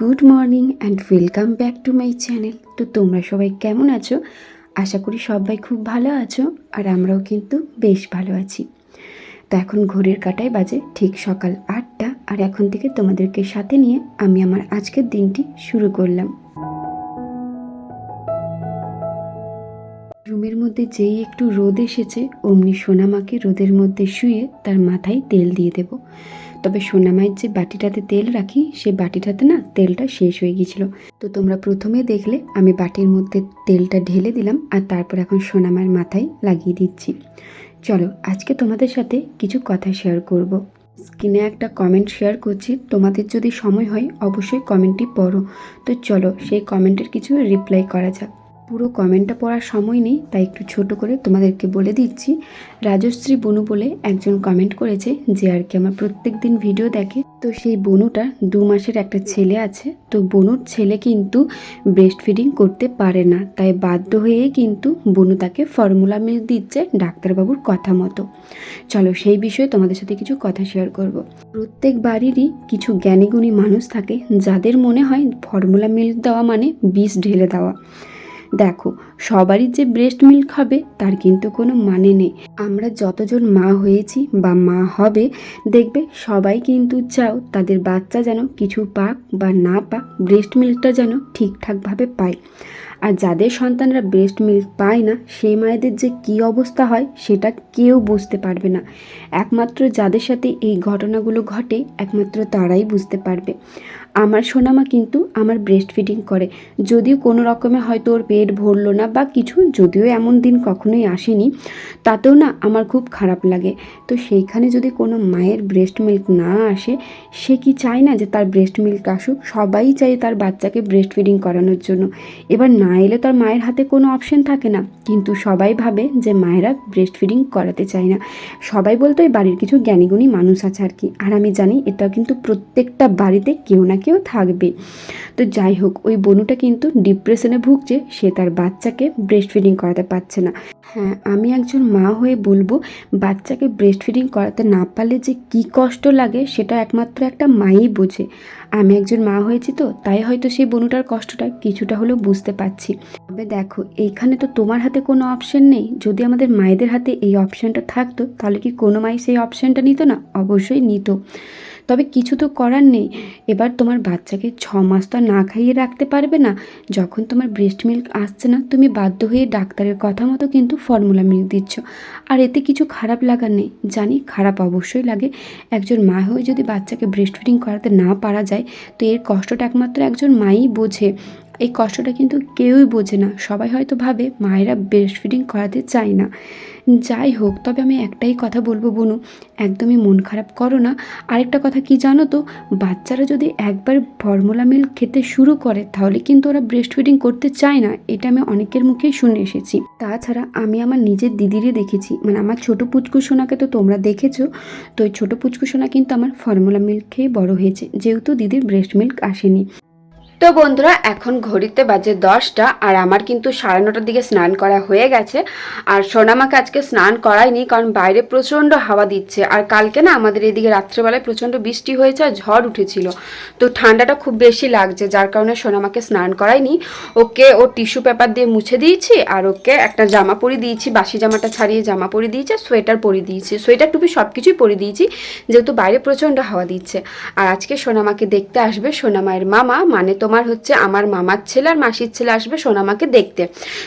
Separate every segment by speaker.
Speaker 1: Good morning and welcome back to my channel. তো তোমরা সবাই কেমন আছো? আশা করি সবাই খুব ভালো আছো আর আমরাও কিন্তু বেশ ভালো আছি। তো এখন ঘড়ির কাটায় বাজে ঠিক সকাল আটটা আর এখন থেকে তোমাদেরকে সাথে নিয়ে আমি আমার আজকের দিনটি শুরু করলাম। রুমের মধ্যে যেই একটু রোদ এসেছে, অমনি সোনামাকে রোদের মধ্যে শুয়ে তার মাথায় তেল দিয়ে দেব। তবে সোনামায়ের যে বাটিটাতে তেল রাখি, সেই বাটিটাতে না তেলটা শেষ হয়ে গিয়েছিল। তো তোমরা প্রথমে দেখলে আমি বাটির মধ্যে তেলটা ঢেলে দিলাম আর তারপর এখন সোনামায়ের মাথায় লাগিয়ে দিচ্ছি। চলো আজকে তোমাদের সাথে কিছু কথা শেয়ার করব। স্ক্রিনে একটা কমেন্ট শেয়ার করছি, তোমাদের যদি সময় হয় অবশ্যই কমেন্টটি পড়ো। তো চলো সেই কমেন্টের কিছু রিপ্লাই করা যাক। পুরো কমেন্টটা পড়ার সময় নেই, তাই একটু ছোট করে তোমাদেরকে বলে দিচ্ছি। রাজশ্রী বনু বলে একজন কমেন্ট করেছে যে, আর কি আমার প্রত্যেক দিন ভিডিও দেখে? তো সেই বনুটা দু মাসের একটা ছেলে আছে, তো বনুর ছেলে কিন্তু ব্রেস্ট ফিডিং করতে পারে না। তাই বাধ্য হয়ে কিন্তু বনু তাকে ফর্মুলা মিল দিচ্ছে ডাক্তারবাবুর কথা মতো। চলো সেই বিষয়ে তোমাদের সাথে কিছু কথা শেয়ার করব। প্রত্যেক বাড়িরই কিছু জ্ঞানীগুণী মানুষ থাকে, যাদের মনে হয় ফর্মুলা মিল দেওয়া মানে বিষ ঢেলে দেওয়া। দেখো, সবারই যে ব্রেস্ট মিল্ক হবে, তার কিন্তু কোনো মানে নেই। আমরা যতজন মা হয়েছি বা মা হবে, দেখবে সবাই কিন্তু চাও তাদের বাচ্চা যেন কিছু পাক বা না পাক ব্রেস্ট মিল্কটা যেন ঠিকঠাকভাবে পায়। আর যাদের সন্তানরা ব্রেস্ট মিল্ক পায় না, সেই মায়েদের যে কী অবস্থা হয়, সেটা কেউ বুঝতে পারবে না। একমাত্র যাদের সাথে এই ঘটনাগুলো ঘটে, একমাত্র তারাই বুঝতে পারবে। আমার সোনামা কিন্তু আমার ব্রেস্ট ফিডিং করে। যদিও কোনো রকমে হয়তো ওর পেট ভরলো না বা কিছু, যদিও এমন দিন কখনোই আসেনি, তাতেও না আমার খুব খারাপ লাগে। তো সেইখানে যদি কোনো মায়ের ব্রেস্ট মিল্ক না আসে, সে কি চায় না যে তার ব্রেস্ট মিল্ক আসুক? সবাই চায় তার বাচ্চাকে ব্রেস্ট ফিডিং করানোর জন্য। এবার না এলে তার মায়ের হাতে কোনো অপশন থাকে না। কিন্তু সবাই ভাবে যে মায়েরা ব্রেস্ট ফিডিং করাতে চায় না। সবাই বলতো, এই বাড়ির কিছু জ্ঞানীগুণী মানুষ আছে আর কি। আর আমি জানি এটা কিন্তু প্রত্যেকটা বাড়িতে কেউ না কেউ থাকবে। তো যাই হোক, ওই বনুটা কিন্তু ডিপ্রেশনে ভুগছে, সে তার বাচ্চাকে ব্রেস্ট ফিডিং করাতে পারছে না। হ্যাঁ আমি একজন মা হয়ে বলব, বাচ্চাকে ব্রেস্ট ফিডিং করাতে না পারলে যে কি কষ্ট লাগে, সেটা একমাত্র একটা মাই বোঝে। আমি একজন মা হয়েছি তো, তাই হয়তো সেই বনুটার কষ্টটা কিছুটা হলেও বুঝতে পারছি। তবে দেখো এইখানে তো তোমার হাতে কোনো অপশন নেই। যদি আমাদের মায়েদের হাতে এই অপশনটা থাকতো, তাহলে কি কোনো মাই সেই অপশনটা নিত না? অবশ্যই নিত। তবে কিছু তো করার নেই। এবার তোমার বাচ্চাকে ছ মাস তো না খাইয়ে রাখতে পারবে না। যখন তোমার ব্রেস্ট মিল্ক আসছে না, তুমি বাধ্য হয়ে ডাক্তারের কথা মতো কিন্তু ফর্মুলা মিল্ক দিচ্ছ। আর এতে কিছু খারাপ লাগার নেই। জানি খারাপ অবশ্যই লাগে। একজন মা হয়ে যদি বাচ্চাকে ব্রেস্ট ফিডিং করাতে না পারা যায়, তো এর কষ্টটা একমাত্র একজন মাই বোঝে। এই কষ্টটা কিন্তু কেউই বোঝে না। সবাই হয়তো ভাবে মায়েরা ব্রেস্ট ফিডিং করাতে চায় না। যাই হোক, তবে আমি একটাই কথা বলব বনু, একদমই মন খারাপ করো না। আরেকটা কথা কি জানো তো, বাচ্চারা যদি একবার ফর্মুলা মিল্ক খেতে শুরু করে, তাহলে কিন্তু ওরা ব্রেস্ট ফিডিং করতে চায় না, এটা আমি অনেকের মুখেই শুনে এসেছি। তাছাড়া আমি আমার নিজের দিদিরই দেখেছি মানে আমার ছোটো পুচকুসোনাকে তো তোমরা দেখেছ, তো ওই ছোটো পুচকু সোনা কিন্তু আমার ফর্মুলা মিল্ক খেয়ে বড় হয়েছে, যেহেতু দিদির ব্রেস্ট মিল্ক আসেনি। তো বন্ধুরা, এখন ঘড়িতে বাজে দশটা আর আমার কিন্তু সাড়ে নটার দিকে স্নান করা হয়ে গেছে। আর সোনামাকে আজকে স্নান করাইনি কারণ বাইরে প্রচণ্ড হাওয়া দিচ্ছে। আর কালকে না আমাদের এদিকে রাত্রেবেলায় প্রচণ্ড বৃষ্টি হয়েছে আর ঝড় উঠেছিল। তো ঠান্ডাটা খুব বেশি লাগছে, যার কারণে সোনামাকে স্নান করাইনি। ওকে ও টিস্যু পেপার দিয়ে মুছে দিয়েছি আর ওকে একটা জামা পরিয়ে দিয়েছি, বাসি জামাটা ছাড়িয়ে জামা পরিয়ে দিয়েছি সোয়েটার পরিয়ে দিয়েছি। সোয়েটার টুপি সব কিছুই পরিয়ে দিয়েছি, যেহেতু বাইরে প্রচণ্ড হাওয়া দিচ্ছে। আর আজকে সোনামাকে দেখতে আসবে সোনামায়ের মামা মানে তোমার হচ্ছে আমার মামার ছেলে আর মাসির ছেলে আসবে সোনামাকে দেখতে।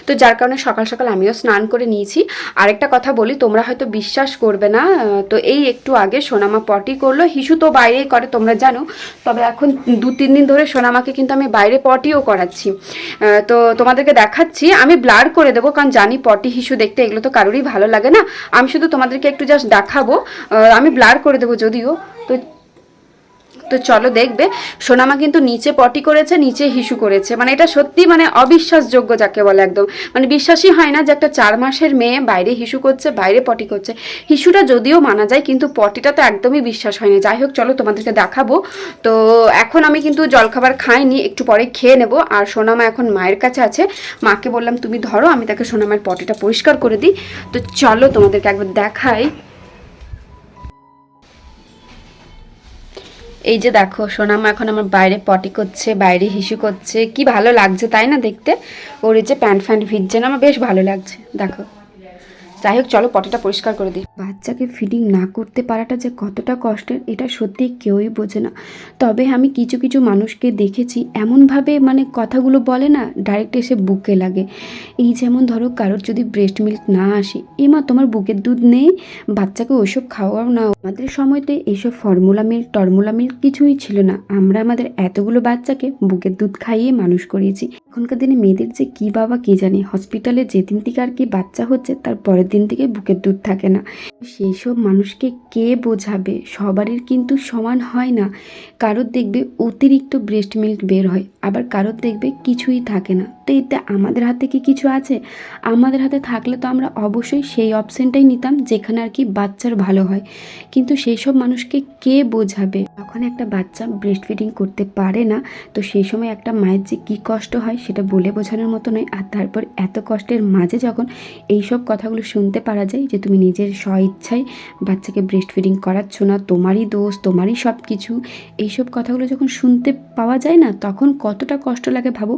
Speaker 1: তো যার কারণে সকাল সকাল আমিও স্নান করে নিয়েছি। আরেকটা কথা বলি, তোমরা হয়তো বিশ্বাস করবে না, তো এই একটু আগে সোনামা পটি করল। হিসু তো বাইরেই করে, তোমরা জানো। তবে এখন দু, তিন দিন ধরে সোনামাকে কিন্তু আমি বাইরে পটিও করাচ্ছি। তো তোমাদেরকে দেখাচ্ছি, আমি ব্লার করে দেবো, কারণ জানি পটি, হিসু দেখতে এগুলো তো কারোরই ভালো লাগে না। আমি শুধু তোমাদেরকে একটু জাস্ট দেখাবো। আমি ব্লার করে দেবো যদিও। তো তো চলো দেখবে। সোনামা কিন্তু নিচে পটি করেছে, নিচে হিসু করেছে। মানে এটা সত্যি মানে অবিশ্বাসযোগ্য যাকে বলে একদম। মানে বিশ্বাসই হয় না যে একটা চার মাসের মেয়ে বাইরে হিসু করছে, বাইরে পটি করছে। হিসুটা যদিও মানা যায়, কিন্তু পটিটা তো একদমই বিশ্বাস হয় না। যাই হোক, চলো তোমাদেরকে দেখাবো। তো এখন আমি কিন্তু জলখাবার খাইনি, একটু পরে খেয়ে নেব। আর সোনামা এখন মায়ের কাছে আছে। মাকে বললাম, তুমি ধরো, আমি তাকে সোনামার পটিটা পরিষ্কার করে দিই। তো চলো তোমাদেরকে একবার দেখাই। এই যে দেখো, সোনামা এখন আমার বাইরে পটি করছে, বাইরে হিসু করছে। কি ভালো লাগছে, তাই না দেখতে? ওর যে প্যান্ট ফ্যান্ট ভিজছে না, আমার বেশ ভালো লাগছে। দেখো। যাই হোক, চলো পটিটা পরিষ্কার করে দিই। বাচ্চাকে ফিডিং না করতে পারাটা যে কতটা কষ্টের, এটা সত্যি কেউই বোঝে না। তবে আমি কিছু কিছু মানুষকে দেখেছি, এমনভাবে মানে কথাগুলো বলে না ডাইরেক্ট এসে বুকে লাগে। এই যেমন ধরো কারোর যদি ব্রেস্ট মিল্ক না আসে, এমা, তোমার বুকের দুধ নেই? বাচ্চাকে ওইসব খাওয়াও না। আমাদের সময়তে এইসব ফর্মুলা মিল্ক টর্মুলা মিল্ক কিছুই ছিল না। আমরা আমাদের এতগুলো বাচ্চাকে বুকের দুধ খাইয়ে মানুষ করিয়েছি। এখনকার দিনে মেয়েদের যে কি বাবা কি জানি? হসপিটালে যেদিন থেকে আর কি বাচ্চা হচ্ছে, তার পরের দিন থেকে বুকের দুধ থাকে না। সেই সব মানুষকে কে বোঝাবে? সবারই কিন্তু সমান হয় না। কারোর দেখবে অতিরিক্ত ব্রেস্ট মিল্ক বের হয়, আবার কারোর দেখবে কিছুই থাকে না। তো এতে আমাদের হাতে কি কিছু আছে? আমাদের হাতে থাকলে তো আমরা অবশ্যই সেই অপশনটাই নিতাম, যেখানে আর কি বাচ্চার ভালো হয়। কিন্তু সেই সব মানুষকে কে বোঝাবে? যখন একটা বাচ্চা ব্রেস্ট ফিডিং করতে পারে না, তো সেই সময় একটা মায়ের যে কী কষ্ট হয়, সেটা বলে বোঝানোর মতো নয়। আর তারপর এত কষ্টের মাঝে যখন এই সব কথাগুলো শুনতে পারা যায়, যে তুমি নিজের স্ব ইচ্ছায় বাচ্চাকে ব্রেস্ট ফিডিং করাচ্ছ না, তোমারই দোষ, তোমারই সব কিছু এইসব কথাগুলো যখন শুনতে পাওয়া যায় না, তখন কতটা কষ্ট লাগে ভাবো?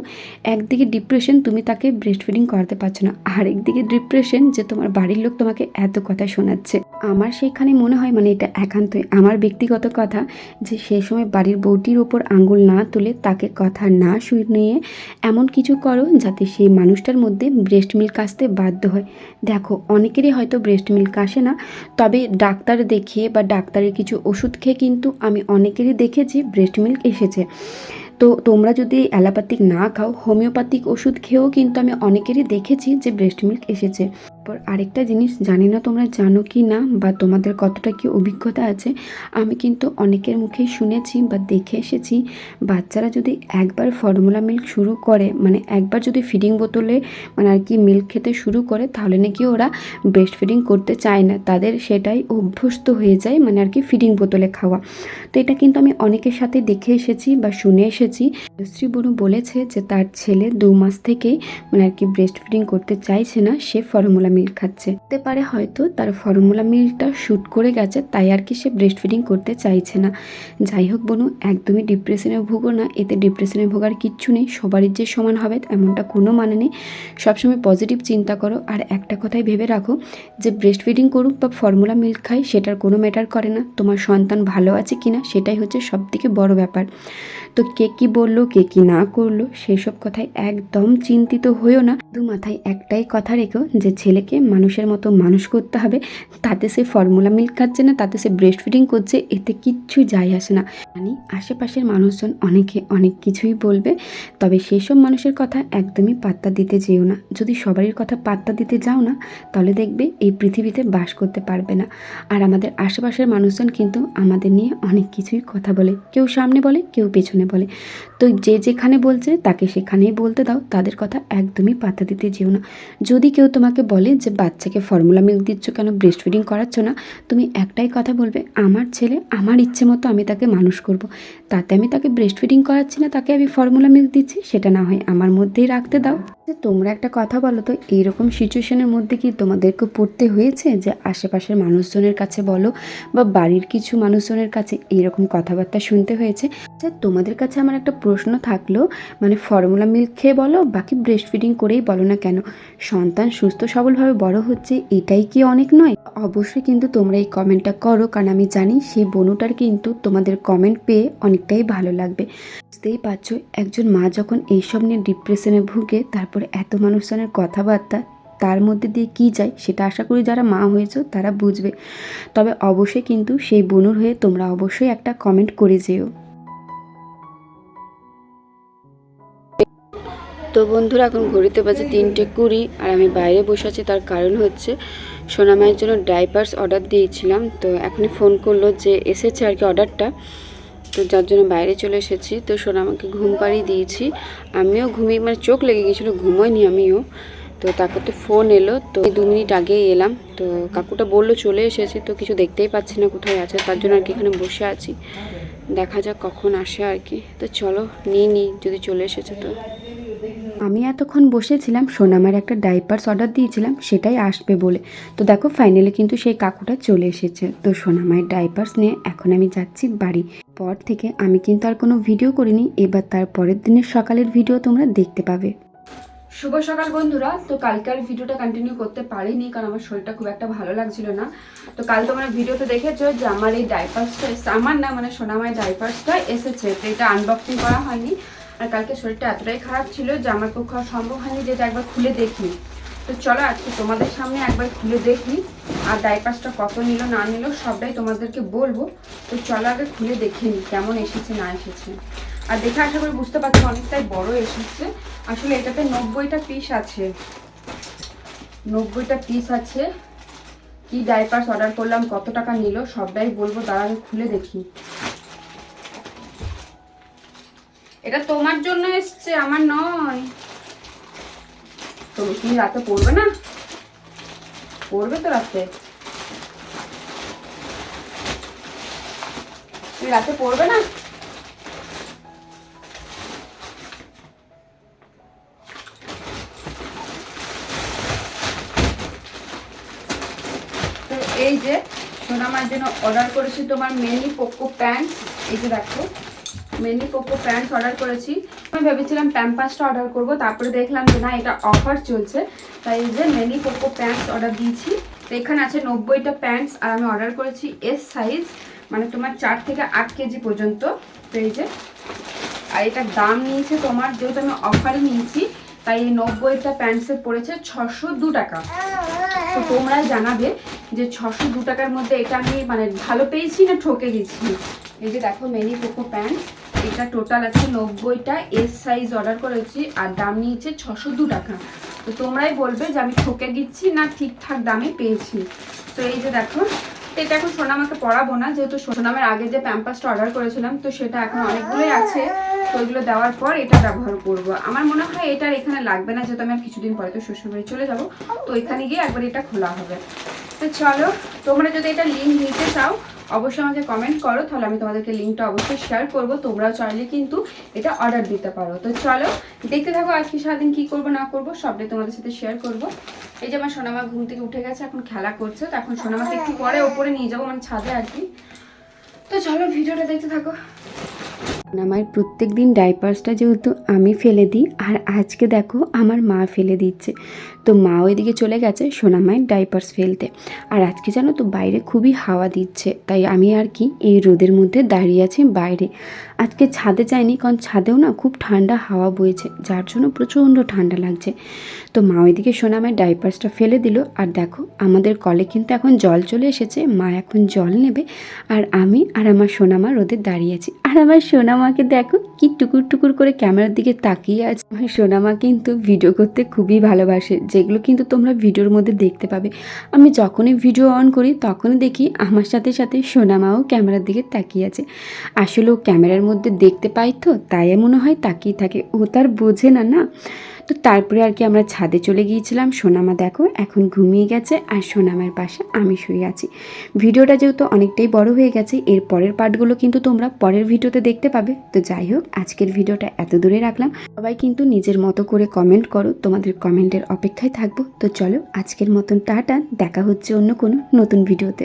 Speaker 1: একদিকে ডিপ্রেশন তুমি তাকে ব্রেস্ট ফিডিং করাতে পারছ না। আর একদিকে ডিপ্রেশন যে তোমার বাড়ির লোক তোমাকে এত কথা শোনাচ্ছে। আমার সেখানে মনে হয় মানে এটা একান্তই। আমার ব্যক্তিগত কথা যে সেই সময় বাড়ির বউটির ওপর আঙ্গুল না তুলে তাকে কথা না শুনিয়ে এমন কিছু করো যাতে সেই মানুষটার মধ্যে ব্রেস্ট মিল্ক আসতে বাধ্য হয়। দেখো, অনেকেরই হয়তো ব্রেস্ট মিল্ক আসে না, তবে ডাক্তার দেখিয়ে বা ডাক্তারের কিছু ওষুধ খেয়ে কিন্তু আমি অনেকেরই দেখেছি ব্রেস্ট মিল্ক এসেছে। তো তোমরা যদি অ্যালোপ্যাথিক না খাও, হোমিওপ্যাথিক ওষুধ খেয়েও কিন্তু আমি অনেকেরই দেখেছি যে ব্রেস্ট মিল্ক এসেছে। তারপর আরেকটা জিনিস, জানি না তোমরা জানো কি না বা তোমাদের কতটা কি অভিজ্ঞতা আছে, আমি কিন্তু অনেকের মুখেই শুনেছি বা দেখে এসেছি, বাচ্চারা যদি একবার ফর্মুলা মিল্ক শুরু করে মানে একবার যদি ফিডিং বোতলে মানে আর কি মিল্ক খেতে শুরু করে, তাহলে নাকি ওরা ব্রেস্ট ফিডিং করতে চায় না। তাদের সেটাই অভ্যস্ত হয়ে যায় মানে আর কি ফিডিং বোতলে খাওয়া। তো এটা কিন্তু আমি অনেকের সাথে দেখে এসেছি বা শুনে এসেছি। শ্রী বনু বলেছে যে তার ছেলে দু মাস থেকেই মানে আর কি ব্রেস্ট ফিডিং করতে চাইছে না, সে ফর্মুলা মিল্ক খাচ্ছে। হতে পারে হয়তো তার ফর্মুলা মিল্কটা শ্যুট করে গেছে, তাই আর কি সে ব্রেস্ট ফিডিং করতে চাইছে না। যাই হোক বনু, একদমই ডিপ্রেশনে ভুগো না। এতে ডিপ্রেশনে ভোগার কিচ্ছু নেই, সবারই যে সমান হবে এমনটা কোনো মানে নেই। সবসময় পজিটিভ চিন্তা করো। আর একটা কথাই ভেবে রাখো, যে ব্রেস্ট ফিডিং করুক বা ফর্মুলা মিল্ক খাই, সেটার কোনো ম্যাটার করে না। তোমার সন্তান ভালো আছে কি না সেটাই হচ্ছে সব থেকে বড় ব্যাপার। তো কে কি বলল, কে কি না করল, সেসব কথায় একদম চিন্তিত হয়েও না। দু মাথায় একটাই কথা রেখো, যে ছেলেকে মানুষের মতো মানুষ করতে হবে। তাতে সে ফর্মুলা মিল্ক খাচ্ছে না, তাতে সে ব্রেস্ট ফিডিং করছে, এতে কিচ্ছু যায় আসে না। জানি আশেপাশের মানুষজন অনেকে অনেক কিছুই বলবে, তবে সেসব মানুষের কথা একদমই পাত্তা দিতে যেও না। যদি সবারই কথা পাত্তা দিতে যাও না, তাহলে দেখবে এই পৃথিবীতে বাস করতে পারবে না। আর আমাদের আশেপাশের মানুষজন কিন্তু আমাদের নিয়ে অনেক কিছুই কথা বলে। কেউ সামনে বলে, কেউ পেছনে বলে। তো যে যেখানে বলছে, তাকে সেখানেই বলতে দাও, তাদের কথা একদমই পাত্তা দিতে যেও না। যদি কেউ তোমাকে বলে যে বাচ্চাকে ফর্মুলা মিল্ক দিচ্ছ কেন ব্রেস্ট ফিডিং করাচ্ছ না, তুমি একটাই কথা বলবে, আমার ছেলে আমার ইচ্ছে মতো আমি তাকে মানুষ করব। তাতে আমি তাকে ব্রেস্ট ফিডিং করাচ্ছি না, তাকে আমি ফর্মুলা মিল্ক দিচ্ছি, সেটা না হয় আমার মধ্যেই রাখতে দাও। যে তোমরা একটা কথা বলো তো, এইরকম সিচুয়েশনের মধ্যে কি তোমাদেরকে পড়তে হয়েছে যে আশেপাশের মানুষজনের কাছে বলো বা বাড়ির কিছু মানুষজনের কাছে এইরকম কথাবার্তা শুনতে হয়েছে? যে তোমাদের কাছে আমার একটা প্রশ্ন থাকল মানে ফর্মুলা মিল্ক খেয়ে বলো, বাকি ব্রেস্ট ফিডিং করেই বলো না কেন? সন্তান সুস্থ সবলভাবে বড় হচ্ছে, এটাই কি অনেক নয়? অবশ্যই কিন্তু তোমরা এই কমেন্টটা করো, কারণ আমি জানি সেই বনুটার কিন্তু তোমাদের কমেন্ট পেয়ে অনেকটাই ভালো লাগবে। বুঝতেই পারছ, একজন মা যখন এইসব নিয়ে ডিপ্রেশনে ভুগে, তারপরে এত মানুষজনের কথাবার্তা, তার মধ্যে দিয়ে কি যায়, সেটা আশা করি যারা মা হয়েছো, তারা বুঝবে। তবে অবশ্যই কিন্তু সেই বনুর হয়ে তোমরা অবশ্যই একটা কমেন্ট করে যেও। তো বন্ধুরা, এখন ঘড়িতে বাজে তিনটে কুড়ি আর আমি বাইরে বসে আছি। তার কারণ হচ্ছে সোনামায়ের জন্য ডাইপার্স অর্ডার দিয়েছিলাম। তো এখনই ফোন করল যে এসেছে আর কি অর্ডারটা তো যার জন্য বাইরে চলে এসেছি। তো সোনামাকে ঘুম পাড়িয়ে দিয়েছি। আমিও ঘুমিয়ে মানে চোখ লেগে গেছিল ঘুমোয়নি আমিও। তো তারপর তো ফোন এলো। তো দু মিনিট আগেই এলাম। তো কাকুটা বলল, চলে এসেছি। তো কিছু দেখতেই পাচ্ছি না কোথায় আছে। তার জন্য আর কি এখানে বসে আছি। দেখা যাক কখন আসে আর কি। তো চলো, নিয়ে নিই, যদি চলে এসেছে তো। আমি এতক্ষণ বসেছিলাম, সোনামার একটা ডাইপার্স অর্ডার দিয়েছিলাম, সেটাই আসবে বলে। তো দেখো ফাইনালি কিন্তু সেই কাকুটা চলে এসেছে। তো সোনামায়ের ডাইপার্স নিয়ে এখন আমি যাচ্ছি বাড়ি। পর থেকে আমি কিন্তু আর কোনো ভিডিও করিনি, এবার তার পরের দিনের সকালের ভিডিও তোমরা দেখতে পাবে। শুভ সকাল বন্ধুরা। তো কালকার ভিডিওটা কন্টিনিউ করতে পারিনি, কারণ আমার শরীরটা খুব একটা ভালো লাগছিল না। তো কাল তোমরা ভিডিওতে দেখেছ যে আমার এই ডাইপার্সটা আমার না মানে সোনামায় ডাইপার্সটা এসেছে, তো এটা আনবক্সিং করা হয়নি। আর কালকে শরীরটা এতটাই খারাপ ছিল যে আমার পক্ষে সম্ভব হয়নি যে এটা একবার খুলে দেখি। তো চলো আজকে তোমাদের সামনে একবার খুলে দেখি আর ডাইপার্সটা কত নিল, না নিল, সবটাই তোমাদেরকে বলব। তো চলো আগে খুলে দেখে কেমন এসেছে, না এসেছে। আর দেখে আশা করি বুঝতে পারছি অনেকটাই বড় এসেছে। আসলে এটাতে নব্বইটা পিস আছে। নব্বইটা পিস আছে। কি ডাইপার্স অর্ডার করলাম, কত টাকা নিল, সবটাই বলব দাঁড়া আমি খুলে দেখি। এটা তোমার জন্য এসছে, আমার নয়। তুমি কি রাতে পড়বে না? পড়বে তো রাতে। তুমি রাতে পড়বে না? তো এই যে, সোনামার জন্য অর্ডার করেছি তোমার মেনি পোকো প্যান্ট এই যে দেখো। মেনি পোকো প্যান্টস অর্ডার করেছি। আমি ভেবেছিলাম প্যাম্পাসটা অর্ডার করব, তারপরে দেখলাম যে না, এটা অফার চলছে। তাই এই যে মেনি পোকো প্যান্টস অর্ডার দিয়েছি। তো এখানে আছে নব্বইটা প্যান্টস আর আমি অর্ডার করেছি এস সাইজ মানে তোমার চার থেকে আট কেজি পর্যন্ত। তো এই যে, আর এটার দাম নিয়েছে তোমার, যেহেতু আমি অফারে নিয়েছি, তাই এই নব্বইটা প্যান্টসে পড়েছে ছশো দু টাকা। তো তোমরাই জানাবে যে ছশো দু টাকার মধ্যে এটা আমি মানে ভালো পেয়েছি না ঠকে গেছি? এই যে দেখো মেনি পোকো প্যান্ট এটা টোটাল আছে নব্বইটা এস সাইজ অর্ডার করেছি আর দাম নিয়েছে ছশো দু টাকা। তো তোমরাই বলবে যে আমি ঠকে দিচ্ছি না ঠিকঠাক দামে পেয়েছি। তো এই যে দেখো, এটা এখন সোনামাকে পড়াবো না, যেহেতু সোনামের আগে যে প্যাম্পাসটা অর্ডার করেছিলাম, তো সেটা এখন অনেকগুলোই আছে, তো ওইগুলো দেওয়ার পর এটা ব্যবহার করব। আমার মনে হয় এটার এখানে লাগবে না, যেহেতু আমি কিছুদিন পরে তো শ্বশুরবাড়ি চলে যাব, তো এখানে গিয়ে একবার এটা খোলা হবে। তো চলো, তোমরা যদি এটা লিঙ্ক নিতে চাও অবশ্যই আমাকে কমেন্ট করো, তাহলে আমি তোমাদেরকে লিঙ্কটা অবশ্যই শেয়ার করব। তোমরাও চাইলে কিন্তু এটা অর্ডার দিতে পারো। তো চলো, দেখতে থাকো আজকে সারাদিন কি করব, না করব, সবটাই তোমাদের সাথে শেয়ার করব। এই যে আমার সোনামা ঘুম থেকে উঠে গেছে, এখন খেলা করছে, তো এখন সোনামাকে একটু পরে ওপরে নিয়ে যাব মানে ছাদে আর কি। তো চলো ভিডিওটা দেখতে থাকো। আমার প্রত্যেক দিন ডাইপার্সটা যেহেতু আমি ফেলে দিই, আর আজকে দেখো আমার মা ফেলে দিচ্ছে। তো মা ওইদিকে চলে গেছে, সোনামায়ের ডাইপার্স ফেলতে। আর আজকে জানো তো বাইরে খুবই হাওয়া দিচ্ছে, তাই আমি আর কি এই রোদের মধ্যে দাঁড়িয়ে আছি বাইরে। আজকে ছাদে যাইনি, কারণ ছাদেও না খুব ঠান্ডা হাওয়া বইছে, যার জন্য প্রচণ্ড ঠান্ডা লাগছে। তো মা ওইদিকে সোনামায়ের ডাইপার্সটা ফেলে দিল, আর দেখো আমাদের কলে কিন্তু এখন জল চলে এসেছে, মা এখন জল নেবে, আর আমি আর আমার সোনামা রোদে দাঁড়িয়ে আছি। আর আমার সোনামাকে দেখো কি টুকুর টুকুর করে ক্যামেরার দিকে তাকিয়ে আছে। আমার সোনামা কিন্তু ভিডিও করতে খুবই ভালোবাসে, যেগুলো কিন্তু তোমরা ভিডিওর মধ্যে দেখতে পাবে। আমি যখনই ভিডিও অন করি, তখনই দেখি আমার সাথে সাথে সোনামাও ক্যামেরার দিকে তাকিয়ে আছে। আসলে ও ক্যামেরার মধ্যে দেখতে পাই তো, তাই মনে হয় তাকিয়ে থাকে। ও তার বোঝে না না? তো তারপরে আর কি আমরা ছাদে চলে গিয়েছিলাম। সোনামা দেখো এখন ঘুমিয়ে গেছে আর সোনামার পাশে আমি শুয়ে আছি। ভিডিওটা যেহেতু অনেকটাই বড় হয়ে গেছে, এর পরের পার্টগুলো কিন্তু তোমরা পরের ভিডিওতে দেখতে পাবে। তো যাই হোক, আজকের ভিডিওটা এত দূরে রাখলাম। সবাই কিন্তু নিজের মতো করে কমেন্ট করো, তোমাদের কমেন্টের অপেক্ষায় থাকব। তো চলো আজকের মতন টাটা, দেখা হচ্ছে অন্য কোনো নতুন ভিডিওতে।